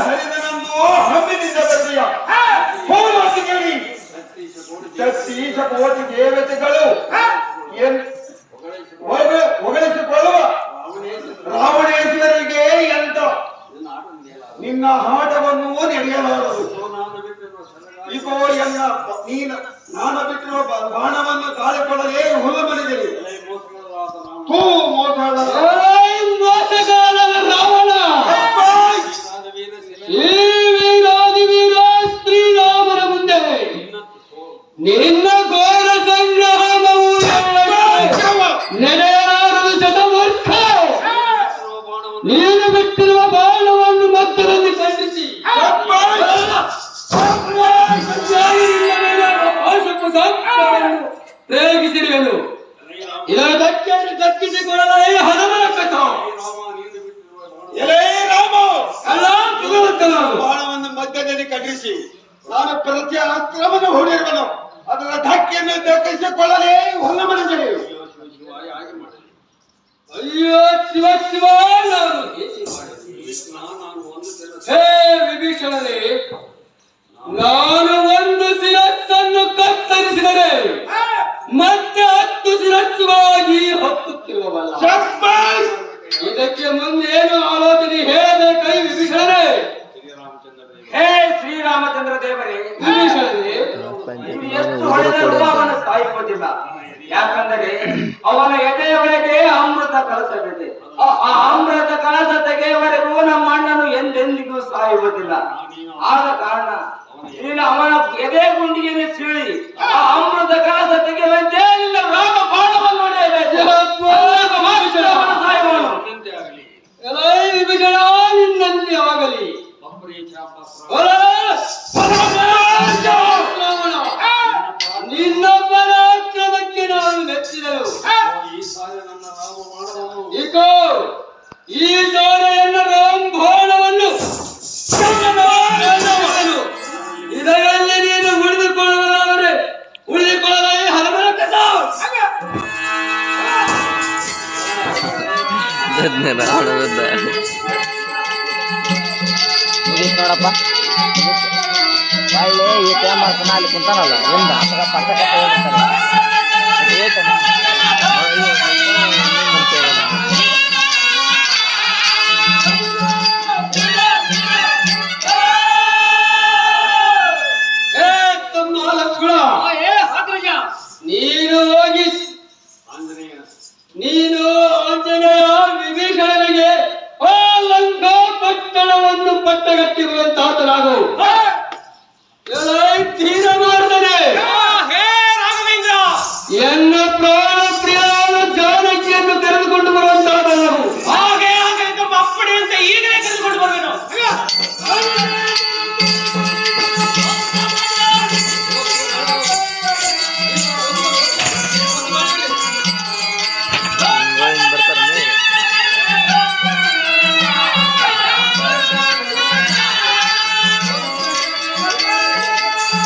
ಹರಿದನನ್ನು ಹಮ್ಮಿನಿಂದ ಬರೆಯ ಹೋಮಾತಿ ಕೇಳಿ ಕೋಟಿ ದೇವತೆಗಳು ಹೊಗಳಿಸಿಕೊಳ್ಳುವ ರಾವಣೇಶ್ವರಿಗೆ ಎಂತ? ನಿನ್ನ ಆಟವನ್ನು ನಡೆಯಲಾರದು ಇಗೋ ಎನ್ನ ನೀನು ನಾನು ಬಿಟ್ಟಿರುವ ಬಾಣವನ್ನು ತಾಳಿಕೊಳ್ಳಲೇ ಹುಲ್ಲು ಮನೆಯಲ್ಲಿ ತೂ ಮೋಸದ ನೀನು ಬಿಟ್ಟಿರುವ ಬಾಣವನ್ನು ಮತ್ತರಲ್ಲಿ ಖಂಡಿಸಿ ಪ್ರಯೋಗಿಸಿರುವೆನು ಹನುಮನ ಕಥ ಎಲೇ ರಾಮ, ಅಲ್ಲ ಭಗವಂತನಾಗು ಬಾಣವನ್ನು ಮಧ್ಯದಲ್ಲಿ ಕಟ್ಟಿಸಿ. ನಾನು ಪ್ರತಿ ಅಸ್ತ್ರವನ್ನು ಹೊಡೆಯುವನು ಅದರ ಧಕ್ಕೆಯನ್ನು ದಕ್ಕಿಸಿಕೊಳ್ಳಲೇ ಹೊಲ ಮನೆಯಲ್ಲಿ ಅಯ್ಯೋ ಶಿವ ಶಿವ ನಾನು ಹೇ ವಿಭೀಷಣನೇ ನಾನು ಒಂದು ಶಿರಸ್ಸನ್ನು ಕತ್ತರಿಸಿದರೆ ಮತ್ತೆ ಹತ್ತು ಶಿರಸ್ಸುವಾಗಿ ಹೊತ್ತುತ್ತಿರುವವಲ್ಲ! ಇದಕ್ಕೆ ಮುಂದೆ ಏನು ಆಲೋಚನೆ ಹೇಗೆ ಕೈ ವಿಭೀಷಣರೇ. ಹೇ ಶ್ರೀರಾಮಚಂದ್ರ ದೇವರೇ ವಿಭೀಷಣರೇ. ಎಷ್ಟು ಹೊಡೆದರೂ ಅವನ ಸಾಯುವುದಿಲ್ಲ ಯಾಕಂದರೆ ಅವನ ಅಮೃತ ಕಳಸವಿದೆ ಆ ಅಮೃತ ಕಳಸ ತೆಗೆಯುವವರೆಗೂ ನಮ್ಮ ಅಣ್ಣನು ಎಂದೆಂದಿಗೂ ಸಾಯುವುದಿಲ್ಲ. ಆದ ಕಾರಣ ನೀನು ಅವನ ಎದೆ ಗುಂಡಿಗೆ ಸೀಳಿ, ಆ ಅಮೃತ ಕಳಸ ತೆಗೆಯುವಂತೆ ಇಕೋ ಈ ಸಾರೆಯನ್ನ ರಾಂಭಾಣವನ್ನು ಇದರಲ್ಲಿ ನೀನು ಉಳಿದುಕೊಳ್ಳುವುದಾದರೆ ಉಳಿದುಕೊಳ್ಳಲೇ ಹಲವರ ಕಸ. ಬಿದ್ನೆ ರಾವಣ ಬಿದ್ದ ಮುಗೀತು ನೋಡಪ್ಪ. ಒಳ್ಳೆ ಈ ಟೈಮ್ ಮಾಡ್ತಾನ ಅಲ್ಲಿ ಕುಂತಾನಲ್ಲ ಎಂದ ಆತಗ ಪಟ್ಟ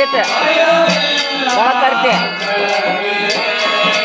ಮುಗೀತೆ ಒಳಗ್ ಕರಿತೆ